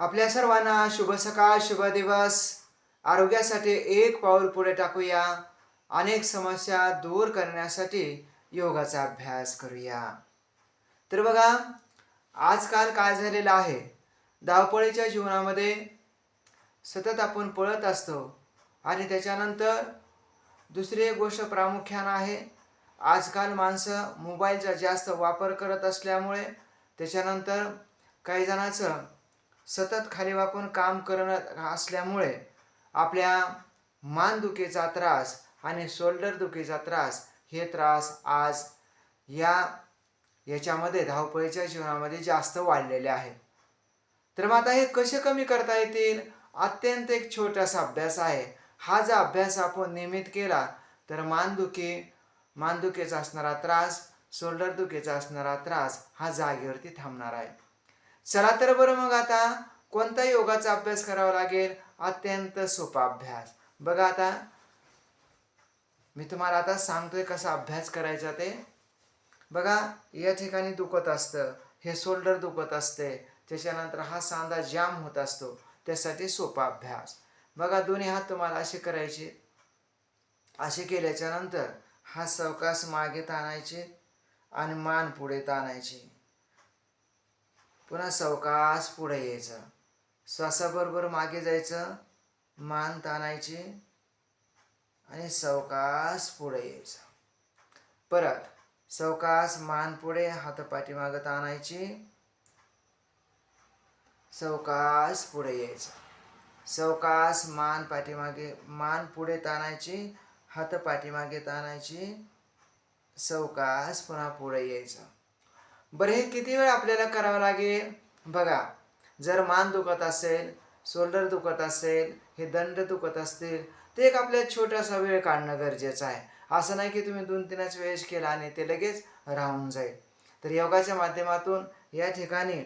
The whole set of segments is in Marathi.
आपल्या सर्वांना शुभ सकाळ शुभ दिवस. आरोग्यासाठी एक पाऊल पुढे टाकूया. अनेक समस्या दूर करण्यासाठी योगाचा अभ्यास करूया. तर बघा आजकाल काय झालेलं आहे? धावपळीच्या जीवनामध्ये सतत आपण पळत असतो आणि त्याच्यानंतर दुसरी एक गोष्ट प्रामुख्यानं आहे आजकाल माणसं मोबाईलचा जास्त वापर करत असल्यामुळे त्याच्यानंतर काही जणांचं सतत खाली वाकून काम करणं असल्यामुळे आपल्या मानदुखीचा त्रास आणि शोल्डर दुखीचा त्रास हे त्रास आज या याच्यामध्ये धावपळीच्या जीवनामध्ये जास्त वाढलेले आहे. तर मग आता हे कसे कमी करता येतील? अत्यंत एक छोटासा अभ्यास आहे. हा जर अभ्यास आपण नियमित केला तर मानदुखी मानदुखीचा असणारा त्रास शोल्डर दुखीचा असणारा त्रास हा जागेवरती थांबणार आहे. चला तर बरं मग आता कोणता योगाचा अभ्यास करावा लागेल? अत्यंत सोपा अभ्यास. बघा आता मी तुम्हाला आता सांगतोय कसा अभ्यास करायचा ते. बघा या ठिकाणी दुखत असतं हे शोल्डर दुखत असते त्याच्यानंतर हा सांधा जाम होत असतो त्यासाठी सोपा अभ्यास. बघा दोन्ही हात तुम्हाला असे करायचे असे केल्याच्यानंतर हा सावकाश मागे ताणायचे आणि मान पुढे ताणायचे. पुन्हा सावकाश पुढे यायचं. श्वासाबरोबर मागे जायचं मान ताणायची आणि सावकाश पुढे यायचं. परत सावकाश मान पुढे हात पाठीमागं ताणायची सावकाश पुढे यायचं. सावकाश मान पाठीमागे मान पुढे ताणायची हात पाठीमागे ताणायची सावकाश पुन्हा पुढे यायचं. बरं हे किती वेळ आपल्याला करावं लागेल? बघा जर मान दुखत असेल शोल्डर दुखत असेल हे दंड दुखत असतील ते एक आपल्याला छोटासा वेळ काढणं गरजेचं आहे. असं नाही की तुम्ही दोन तीनच वेळेस केला आणि ते लगेच राहून जाईल. तर योगाच्या माध्यमातून या ठिकाणी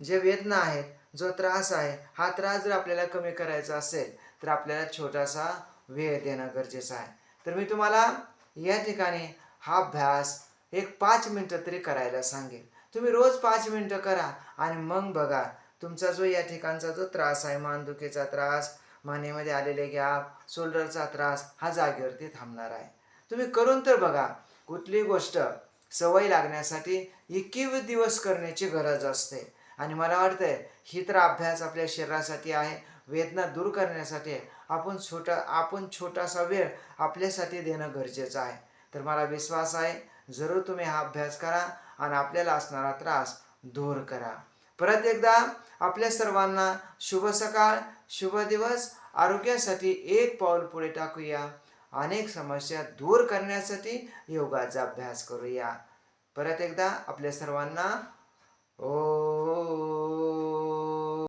जे वेदना आहेत जो त्रास आहे हा त्रास जर आपल्याला कमी करायचा असेल तर आपल्याला छोटासा वेळ देणं गरजेचं आहे. तर मी तुम्हाला या ठिकाणी हा अभ्यास एक पाच मिनटं तरी करायला सांगेल. तुम्ही रोज पाच मिनटं करा आणि मग बघा तुमचा जो या ठिकाणचा जो त्रास आहे मानदुखीचा त्रास मानेमध्ये आलेले गॅप शोल्डरचा त्रास हा जागेवरती थांबणार आहे. तुम्ही करून तर बघा कुठली गोष्ट सवय लागण्यासाठी एकवीस दिवस करण्याची गरज असते. आणि मला वाटतंय ही तर अभ्यास आपल्या शरीरासाठी आहे वेदना दूर करण्यासाठी आपण छोटा आपण छोटासा वेळ आपल्यासाठी देणं गरजेचं आहे. तर मला विश्वास आहे जरूर तुम्ही हा अभ्यास करा आणि आपल्याला असणारा त्रास दूर करा. परत एकदा आपल्या सर्वांना शुभ सकाळ शुभ दिवस. आरोग्यासाठी एक पाऊल पुढे टाकूया. अनेक समस्या दूर करण्यासाठी योगाचा अभ्यास करूया. परत एकदा आपल्या सर्वांना ओ